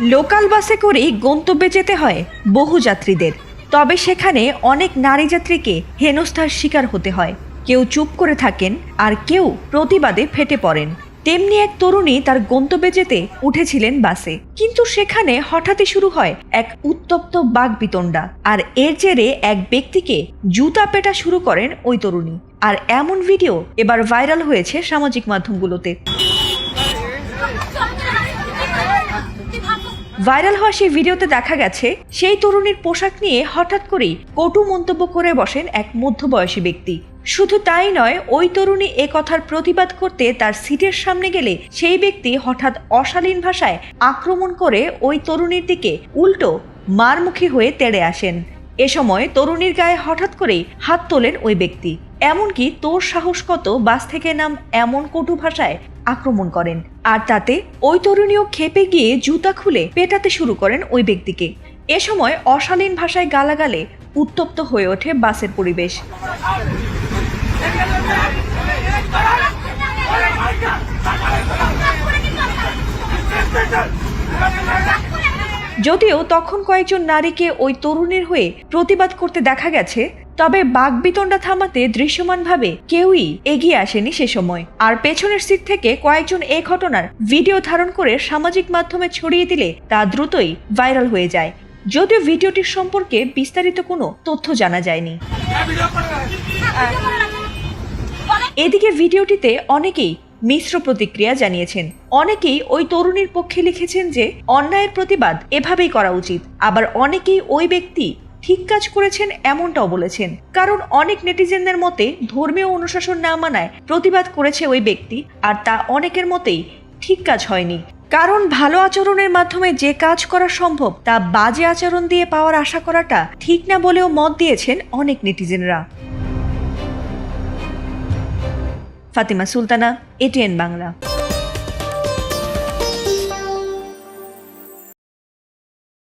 Local বাসে করেই গন্তব্যে যেতে হয় বহু যাত্রীদের। তবে সেখানে অনেক নারী যাত্রীকে হেনস্থার শিকার হতে হয়। কেউ চুপ করে থাকেন আর কেউ প্রতিবাদে ফেটে পড়েন। তেমনি এক তরুণী তার গন্তব্যে যেতে উঠেছিলেন বাসে। কিন্তু সেখানে হঠাৎই শুরু হয় এক উত্তপ্ত বাগবিতণ্ডা আর এর জেরে এক ব্যক্তিকে জুতা পেটা শুরু করেন ওই তরুণী। আর এমন ভিডিও এবার ভাইরাল হয়েছে সামাজিক মাধ্যমগুলোতে। ভাইরাল হওয়া সেই ভিডিওতে দেখা গেছে, সেই তরুণীর পোশাক নিয়ে হঠাৎ করেই কটু মন্তব্য করে বসেন এক মধ্যবয়সী ব্যক্তি। শুধু তাই নয়, ওই তরুণী এ কথার প্রতিবাদ করতে তার সিটের সামনে গেলে সেই ব্যক্তি হঠাৎ অশালীন ভাষায় আক্রমণ করে ওই তরুণীর দিকে উল্টো মারমুখী হয়ে তেড়ে আসেন। এ সময় তরুণীর গায়ে হঠাৎ করেই হাত তোলেন ওই ব্যক্তি। এমনকি তোর সাহস কত বাস থেকে নাম এমন কটু ভাষায় আক্রমণ করেন। আর তাতে ওই তরুণীও খেপে গিয়ে জুতা খুলে পেটাতে শুরু করেন ওই ব্যক্তিকে এ সময় অশালীন ভাষায় গালাগালে উত্তপ্ত হয়ে ওঠে বাসের পরিবেশ যদিও তখন কয়েকজন নারীকে ওই তরুণীর হয়ে প্রতিবাদ করতে দেখা গেছে তবে বাগবিতণ্ডা থামাতে দৃশ্যমানভাবে কেউই এগিয়ে আসেনি সে সময়। আর পেছনের সিট থেকে কয়েকজন এ ঘটনার ভিডিও ধারণ করে সামাজিক মাধ্যমে ছড়িয়ে দিলে তা দ্রুতই ভাইরাল হয়ে যায়। যদিও ভিডিওটির সম্পর্কে বিস্তারিত কোনো তথ্য জানা যায়নি। এদিকে ভিডিওটিতে অনেকেই মিশ্র প্রতিক্রিয়া জানিয়েছেন। অনেকেই ওই তরুণীর পক্ষে লিখেছেন যে, অন্যায়ের প্রতিবাদ এভাবেই করা উচিত। আবার অনেকেই ওই ব্যক্তি ঠিক কাজ করেছেন এমনটাও বলেছেন। কারণ অনেক নেটিজেনদের মতে, ধর্মীয় অনুশাসন না মানায় প্রতিবাদ করেছে ওই ব্যক্তি, আর তা অনেকের মতেই ঠিক কাজ হয়নি। কারণ ভালো আচরণের মাধ্যমে যে কাজ করা সম্ভব, তা বাজে আচরণ দিয়ে পাওয়ার আশা করাটা ঠিক না বলেও মত দিয়েছেন অনেক নেটিজেনরা। ফাতিমা সুলতানা এটিএন বাংলা